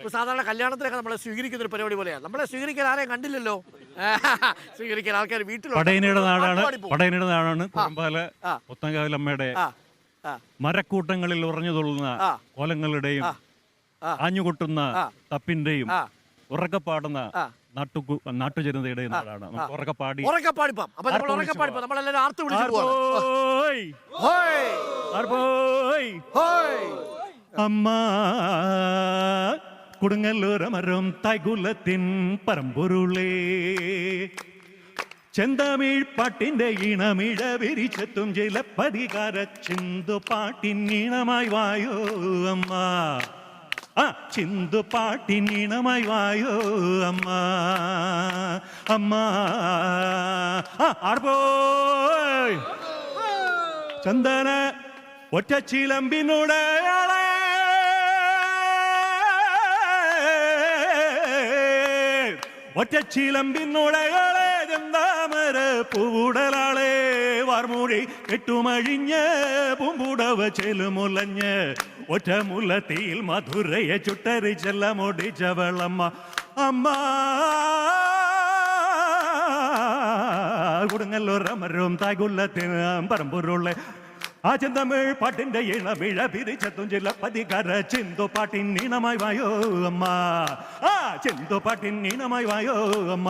ഇപ്പൊ സാധാരണ കല്യാണത്തിനൊക്കെ നമ്മളെ സ്വീകരിക്കുന്ന ഒരു പരിപാടി പോലെയാണ് നമ്മളെ സ്വീകരിക്കാൻ ആരെയും കണ്ടില്ലല്ലോ. സ്വീകരിക്കാൻ ആൾക്കാർ വീട്ടിൽ പടയനയുടെ നാടാണ് പടയനയുടെ നാടാണ് കുറുമ്പാല. പുത്തങ്കാവിലമ്മയുടെ മരക്കൂട്ടങ്ങളിൽ ഉറഞ്ഞു തുള്ളുന്ന കോലങ്ങളുടെയും ആഞ്ഞുകൊട്ടുന്ന തപ്പിന്റെയും ഉറക്കപ്പാടുന്ന നാട്ടു നാടാണ്. നമുക്ക് ഉറക്കപ്പാടി അപ്പൊ നമ്മൾ നമ്മളെല്ലാവരും ആർത്ത് വിളിച്ചു അമ്മ കൊടുങ്ങല്ലൂരമരം തായ്കുലത്തിൻ പരമ്പൊരുളേ ചെന്തമിഴ് പാട്ടിന്റെ ഈണമിഴ വിരിച്ചെത്തും ചില പരികാര ചിന്തു പാട്ടിൻ ഈണമായി വായോ അമ്മ ആ ചിന്തു പാട്ടിൻ ഈണമായി വായോ അമ്മ അമ്മ ആ ആർപ്പോയ് ചന്ദന ഒറ്റ ചിലമ്പിനുടയാളെ ഒറ്റ ചിലമ്പിനുടയാളെ ചെന്താമര പൂവുടലാളെ വാർമൂഴി കെട്ടുമഴിഞ്ഞ് പൂമ്പുടവ ചെലുമുലഞ്ഞ് ഒറ്റ മുല്ലത്തിയിൽ മധുരയെ ചുട്ടരി ചെല്ലമൊടിച്ചവളമ്മ അമ്മ കൊടുങ്ങല്ലൊരമരവും തായ്കുല്ലത്തിന് പറമ്പൂരുള്ള ആ ചെന്തമിഴ് പാട്ടിന്റെ ഇണമിഴ പിരിച്ചെത്തും ചില പതികര ചിന്തു പാട്ടിൻ ഈണമായി വായോ അമ്മ ആ ചിന്തു പാട്ടിൻ ഈണമായി വായോ അമ്മ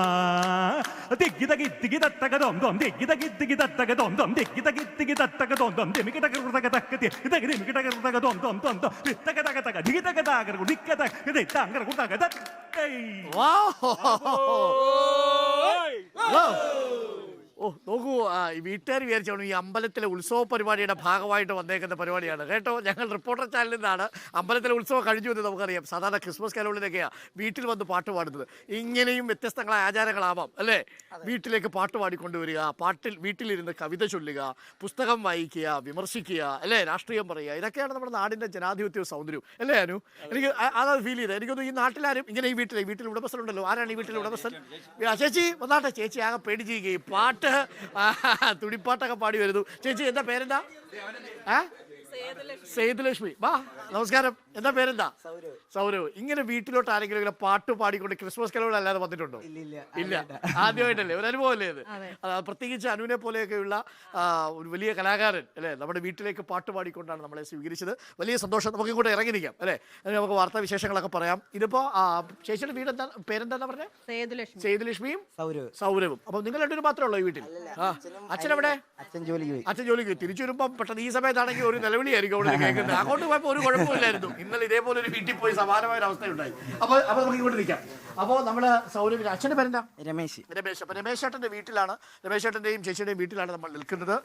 തിക്കിത കിത്തിക്കി തത്തക തോം തോം തിക്കിത കിത്തിക്കി തത്തക തോം തോം തിക്കിത കിത്തിക്കി തത്തക തോം തോം തിമിക്കിട കൃതക തക്ക തി ഇതക തിമിക്കിട കൃതക തോം തോം തോം തോം തിത്തക തക തക ദിഗതക താകര കുടിക്കത ഇത് താങ്കര കുടക തൈ ഹലോ വീട്ടുകാർ വിചാരിച്ചാണ് ഈ അമ്പലത്തിലെ ഉത്സവ പരിപാടിയുടെ ഭാഗമായിട്ട് വന്നേക്കുന്ന പരിപാടിയാണ്. കേട്ടോ ഞങ്ങൾ റിപ്പോർട്ടർ ചാനലിൽ നിന്നാണ് അമ്പലത്തിലെ ഉത്സവം കഴിഞ്ഞു എന്ന് നമുക്കറിയാം. സാധാരണ ക്രിസ്മസ് കലോളിലൊക്കെയാണ് വീട്ടിൽ വന്ന് പാട്ട് പാടുന്നത്. ഇങ്ങനെയും വ്യത്യസ്തങ്ങളായ ആചാരങ്ങളാവാം അല്ലേ? വീട്ടിലേക്ക് പാട്ട് പാടിക്കൊണ്ടുവരിക പാട്ടിൽ വീട്ടിലിരുന്ന് കവിത ചൊല്ലുക പുസ്തകം വായിക്കുക വിമർശിക്കുക അല്ലേ? രാഷ്ട്രീയം പറയുക. ഇതൊക്കെയാണ് നമ്മുടെ നാടിന്റെ ജനാധിപത്യ സൗന്ദര്യം അല്ലേ അനു? എനിക്ക് അതാണ് ഫീൽ ചെയ്തത്. എനിക്കൊന്നും ഈ നാട്ടിലാരും ഇങ്ങനെ ഈ വീട്ടിലെ വീട്ടിൽ ഉടമസ്ഥൻ ഉണ്ടല്ലോ ആരാണ് ഈ വീട്ടിലെ ഉടമസ്ഥൻ? ചേച്ചി വന്നാട്ടെ ചേച്ചി ആകെ പേടിച്ചിരിക്കുകയും പാട്ട് തുടിപ്പാട്ടൊക്കെ പാടി വരുന്നു. ചേച്ചി എന്താ പേരെന്താ? ആ? സേതുലക്ഷ്മി. വാ നമസ്കാരം. എന്താ പേരെന്താ? സൗരവ്. ഇങ്ങനെ വീട്ടിലോട്ട് ആരെങ്കിലും ഇങ്ങനെ പാട്ട് പാടിക്കൊണ്ട് ക്രിസ്മസ് കലോളല്ലാതെ വന്നിട്ടുണ്ടോ? ഇല്ല ആദ്യമായിട്ടല്ലേ? ഒരു അനുഭവമല്ലേ ഇത്? പ്രത്യേകിച്ച് അനുവിനെ പോലെയൊക്കെയുള്ള ഒരു വലിയ കലാകാരൻ അല്ലേ? നമ്മുടെ വീട്ടിലേക്ക് പാട്ട് പാടിക്കൊണ്ടാണ് നമ്മളെ സ്വീകരിച്ചത്. വലിയ സന്തോഷം. നമുക്ക് ഇങ്ങോട്ട് ഇറങ്ങിയിരിക്കാം അല്ലേ? അങ്ങനെ നമുക്ക് വാർത്താ വിശേഷങ്ങളൊക്കെ പറയാം. ഇതിപ്പോ ചേച്ചിയുടെ വീട് എന്താ പേരെന്താ പറഞ്ഞത് സേതുലക്ഷ്മി. സേതുലക്ഷ്മിയും സൗരവ്. സൗരവും. അപ്പൊ നിങ്ങൾ രണ്ടുപേരും മാത്രമേ ഉള്ളൂ ഈ വീട്ടിൽ? ആ. അച്ഛൻ എവിടെ? അച്ഛൻ ജോലിക്ക് അച്ഛൻ ജോലിക്ക്. തിരിച്ചു വരുമ്പോൾ പെട്ടെന്ന് ഈ സമയത്താണെങ്കിൽ ഒരു നിലവിളിയായിരിക്കും അവിടെ കേൾക്കുന്നത്. അങ്ങോട്ട് പോയപ്പോൾ ഒരു കുഴപ്പമില്ലായിരുന്നു. ഇന്നലെ ഇതേപോലെ ഒരു വീട്ടിൽ പോയി സമാനമായ ഒരു അവസ്ഥയുണ്ടായി. അപ്പൊ അപ്പൊ നമുക്ക് ഇങ്ങോട്ട് നിൽക്കാം. അപ്പോൾ നമ്മൾ സൗരവിന് അച്ഛന്റെ പേരെന്താ? രമേശ്. രമേശ്. അപ്പൊ രമേശ് ഏട്ടന്റെ വീട്ടിലാണ്. രമേശ് ഏട്ടന്റെയും ചേച്ചിയുടെയും വീട്ടിലാണ് നമ്മൾ നിൽക്കുന്നത്.